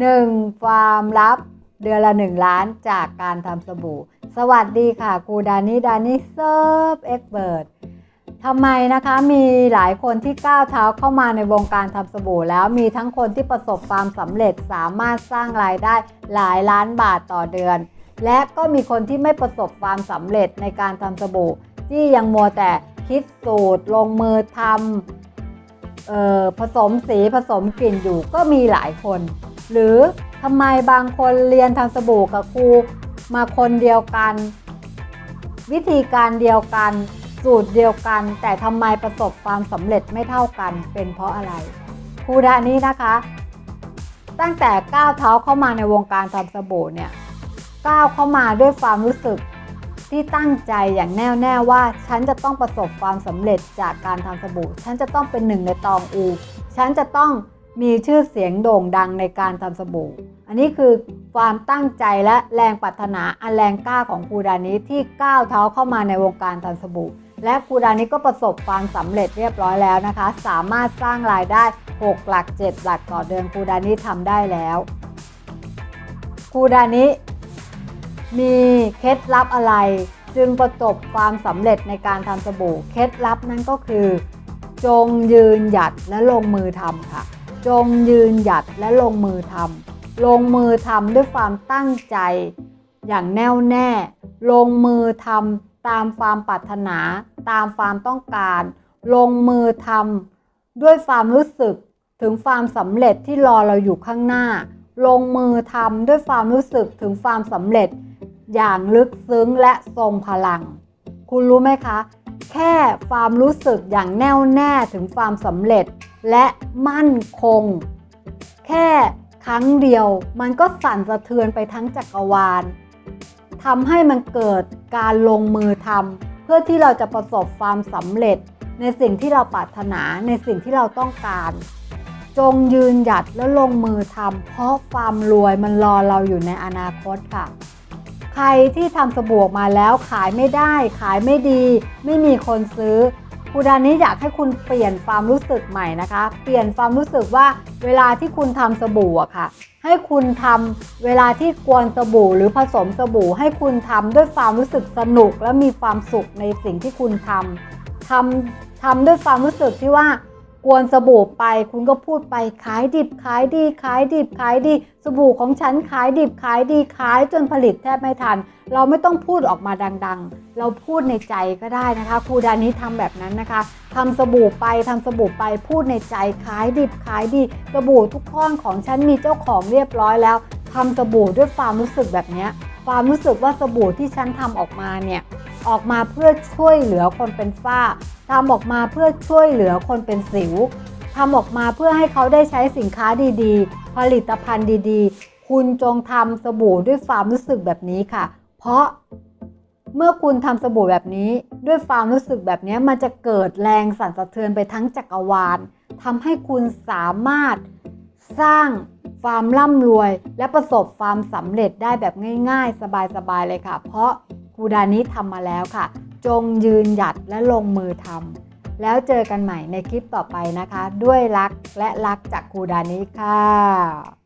1. ฟามลับเดือนละ 1 ล้านจากการทำสบู่ สวัสดีค่ะครูดานิดานิเซิร์ฟเอ็กเบิร์ดทำไมนะคะมีหลายคนที่ก้าวเท้าเข้ามาในวงการทำสบู่ แล้วมีทั้งคนที่ประสบความสำเร็จสามารถสร้างรายได้หลายล้านบาทต่อเดือน และก็มีคนที่ไม่ประสบความสำเร็จในการทำสบู่ ที่ยังมัวแต่คิดสูตรลงมือทำออผสมสีผสมกลิ่นอยู่ก็มีหลายคน หรือทำไมบางคนเรียนทำสบู่กับครูมาคนเดียวกัน วิธีการเดียวกัน สูตรเดียวกัน แต่ทำไมประสบความสำเร็จไม่เท่ากันเป็นเพราะอะไรครูดานี้นะคะ ตั้งแต่ก้าวเท้าเข้ามาในวงการทำสบู่เนี่ยก้าวเข้ามาด้วยความรู้สึกที่ตั้งใจอย่างแน่วแน่ว่า ฉันจะต้องประสบความสำเร็จจากการทำสบู่ ฉันจะต้องเป็นหนึ่งในตองอู ฉันจะต้อง มีชื่อเสียงโด่งดังในการทำสบู่ อันนี้คือความตั้งใจและแรงปรารถนาอันแรงกล้าของครูดานิที่ก้าวเท้าเข้ามาในวงการทำสบู่ และครูดานิก็ประสบความสำเร็จเรียบร้อยแล้วนะคะ สามารถสร้างรายได้ 6 หลัก 7 หลักต่อเดือนครูดานิทำได้แล้วครูดานิมีเคล็ดลับอะไร จึงประสบความสำเร็จในการทำสบู่ เคล็ดลับนั้นก็คือ จงยืนหยัดและลงมือทำค่ะ จงยืนหยัดและลงมือทำลงมือทำด้วยความตั้งใจ อย่างแน่วแน่ ลงมือทำตามความปรารถนา ตามความต้องการ ลงมือทำด้วยความรู้สึกถึงความสำเร็จที่รอเราอยู่ข้างหน้า ลงมือทำด้วยความรู้สึกถึงความสำเร็จ อย่างลึกซึ้งและทรงพลัง คุณรู้ไหมคะ แค่ความรู้สึกอย่างแน่วแน่ถึงความสำเร็จและมั่นคง แค่ครั้งเดียวมันก็สั่นสะเทือนไปทั้งจักรวาลทำให้มันเกิดการลงมือทำเพื่อที่เราจะประสบความสำเร็จ ในสิ่งที่เราปรารถนาในสิ่งที่เราต้องการ จงยืนหยัดและลงมือทำเพราะความรวยมันรอเราอยู่ในอนาคตค่ะ ใครที่ทำสบู่ออกมาแล้วขายไม่ได้ ขายไม่ดี ไม่มีคนซื้อครูดานี้อยากให้คุณเปลี่ยนความรู้สึกใหม่นะคะ เปลี่ยนความรู้สึกว่าเวลาที่คุณทำสบู่อะค่ะ ให้คุณทำเวลาที่กวนสบู่หรือผสมสบู่ ให้คุณทำด้วยความรู้สึกสนุกและมีความสุขในสิ่งที่คุณทำทำทำด้วยความรู้สึกที่ว่า กวนสบู่ไป คุณก็พูดไปขายดิบขายดีขายดิบขายดี สบู่ของฉันขายดิบขายดีขายจนผลิตแทบไม่ทัน เราไม่ต้องพูดออกมาดังๆ เราพูดในใจก็ได้นะคะครูดานี้ทำแบบนั้นนะคะทำสบู่ไปทำสบู่ไปพูดในใจขายดิบขายดี สบู่ทุกก้อนของฉันมีเจ้าของเรียบร้อยแล้วทำสบู่ด้วยความรู้สึกแบบนี้ความรู้สึกว่าสบู่ที่ฉันทำออกมาเนี่ย ออกมาเพื่อช่วยเหลือคนเป็นฝ้าทำออกมาเพื่อช่วยเหลือคนเป็นสิวทำออกมาเพื่อให้เขาได้ใช้สินค้าดีๆ ผลิตภัณฑ์ดีๆ คุณจงทำสบู่ด้วยความรู้สึกแบบนี้ค่ะ เพราะเมื่อคุณทำสบู่แบบนี้ ด้วยความรู้สึกแบบนี้มันจะเกิดแรงสั่นสะเทือนไปทั้งจักรวาลทำให้คุณสามารถสร้างความร่ำรวย และประสบความสำเร็จได้แบบง่าย ๆ สบายๆเลยค่ะ เพราะ ครูดานี้ทำมาแล้วค่ะ จงยืนหยัดและลงมือทำแล้วเจอกันใหม่ในคลิปต่อไปนะคะ ด้วยรักและรักจากครูดานี้ค่ะ